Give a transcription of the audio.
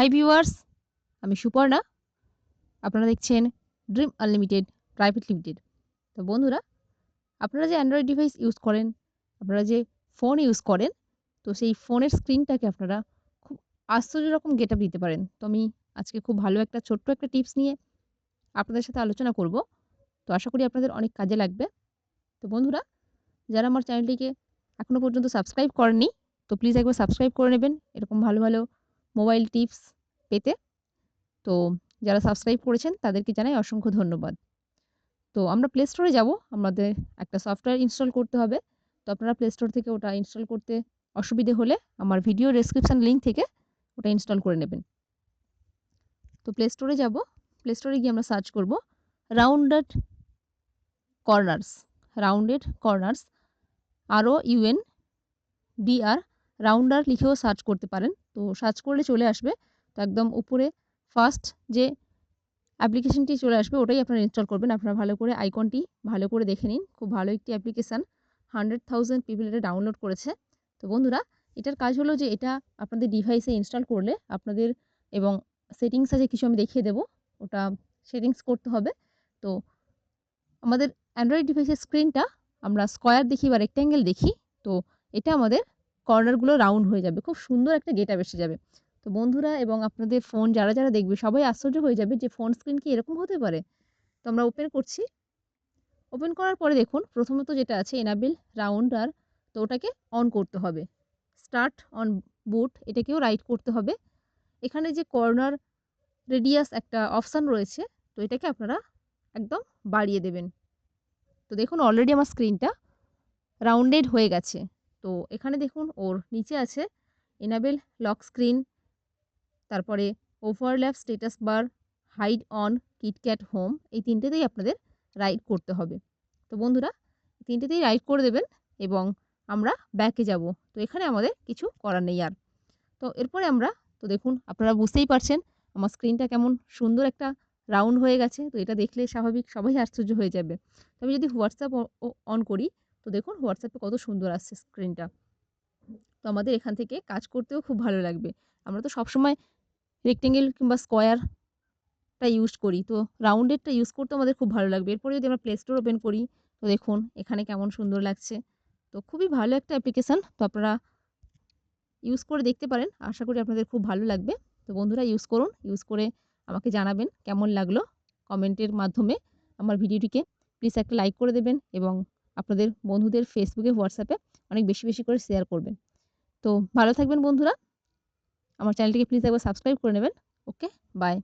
Hi viewers আমি সুপর্ণা। আপনারা দেখছেন ড্রিম আনলিমিটেড প্রাইভেট লিমিটেড তো বন্ধুরা, আপনারা যে অ্যান্ড্রয়েড ডিভাইস ইউজ করেন, আপনারা যে ফোন ইউজ করেন, তো সেই ফোনের স্ক্রিনটাকে আপনারা খুব আশ্চর্য রকম গেট আপ দিতে পারেন। তো আমি আজকে খুব ভালো একটা, ছোট্ট একটা টিপস নিয়ে আপনাদের সাথে আলোচনা করব। তো আশা করি আপনাদের অনেক কাজে লাগবে। তো বন্ধুরা, যারা আমার চ্যানেলটিকে এখনও পর্যন্ত সাবস্ক্রাইব করেননি, তো প্লিজ একবার সাবস্ক্রাইব করে নেবেন। এরকম ভালো ভালো মোবাইল টিপস পেতে। তো যারা সাবস্ক্রাইব করেছেন, তাদেরকে জানাই অসংখ্য ধন্যবাদ। তো আমরা প্লে স্টোরে যাব। আমাদের একটা সফটওয়্যার ইনস্টল করতে হবে। তো আপনারা প্লে স্টোর থেকে ওটা ইনস্টল করতে অসুবিধে হলে আমার ভিডিও ডেসক্রিপশান লিঙ্ক থেকে ওটা ইনস্টল করে নেবেন। তো প্লে স্টোরে যাব। প্লে স্টোরে গিয়ে আমরা সার্চ করব রাউন্ডেড কর্নার্স রাউন্ডেড কর্নার্স আরও ইউএন ডিআর রাউন্ডার লিখেও সার্চ করতে পারেন। তো সার্চ করলে চলে আসবে। তো একদম উপরে ফার্স্ট যে অ্যাপ্লিকেশনটি চলে আসবে, ওটাই আপনারা ইনস্টল করবেন। আপনারা ভালো করে আইকনটি ভালো করে দেখে নিন। খুব ভালো একটি অ্যাপ্লিকেশান হান্ড্রেড থাউজেন্ড পিপল এটা ডাউনলোড করেছে। তো বন্ধুরা, এটার কাজ হলো যে এটা আপনাদের ডিভাইসে ইনস্টল করলে আপনাদের এবং সেটিংস আছে কিছু আমি দেখিয়ে দেবো, ওটা সেটিংস করতে হবে। তো আমাদের অ্যান্ড্রয়েড ডিভাইসের স্ক্রিনটা আমরা স্কোয়ার দেখি বা রেক্ট্যাঙ্গেল দেখি। তো এটা আমাদের কর্নারগুলো রাউন্ড হয়ে যাবে। খুব সুন্দর একটা গেট এসে যাবে। তো বন্ধুরা এবং আপনাদের ফোন যারা যারা দেখবে, সবাই আশ্চর্য হয়ে যাবে যে ফোন স্ক্রিন কি এরকম হতে পারে। তো আমরা ওপেন করছি। ওপেন করার পরে দেখুন, প্রথমত যেটা আছে এনাবেল রাউন্ডার তো ওটাকে অন করতে হবে। স্টার্ট অন বুট এটাকেও রাইট করতে হবে। এখানে যে কর্নার রেডিয়াস একটা অপশান রয়েছে, তো এটাকে আপনারা একদম বাড়িয়ে দেবেন। তো দেখুন অলরেডি আমার স্ক্রিনটা রাউন্ডেড হয়ে গেছে। তো এখানে দেখুন ওর নিচে আছে এনাবেল লক স্ক্রিন তারপরে overlap status bar hide on KitKat home এই তিনটেতেই আপনাদের রাইড করতে হবে। তো বন্ধুরা তিনটেতেই রাইড করে দেবেন এবং আমরা ব্যাকে যাব। তো এখানে আমাদের কিছু করার নেই আর। তো এরপরে আমরা, তো দেখুন, আপনারা বুঝতেই পারছেন আমার স্ক্রিনটা কেমন সুন্দর একটা রাউন্ড হয়ে গেছে। তো এটা দেখলে স্বাভাবিক, সবাই আশ্চর্য হয়ে যাবে। আমি যদি হোয়াটসঅ্যাপ অন করি তো দেখুন হোয়াটসঅ্যাপে কত সুন্দর আসছে স্ক্রিনটা। তো আমাদের এখান থেকে কাজ করতেও খুব ভালো লাগবে। আমরা তো সবসময় রেক্টেঙ্গেল কিংবা স্কোয়ারটা ইউজ করি। তো রাউন্ডেডটা ইউজ করতে আমাদের খুব ভালো লাগবে। এরপরে যদি আমরা প্লে স্টোর ওপেন করি, তো দেখুন এখানে কেমন সুন্দর লাগছে। তো খুবই ভালো একটা অ্যাপ্লিকেশান তো আপনারা ইউজ করে দেখতে পারেন। আশা করি আপনাদের খুব ভালো লাগবে। তো বন্ধুরা ইউজ করুন। ইউজ করে আমাকে জানাবেন কেমন লাগল কমেন্টের মাধ্যমে। আমার ভিডিওটিকে প্লিজ একটা লাইক করে দেবেন এবং আপনাদের বন্ধুদের ফেসবুকে হোয়াটসঅ্যাপে অনেক বেশি বেশি করে শেয়ার করবেন। তো ভালো থাকবেন বন্ধুরা। আমার চ্যানেলটিকে প্লিজ একবার সাবস্ক্রাইব করে নেবেন। Okay bye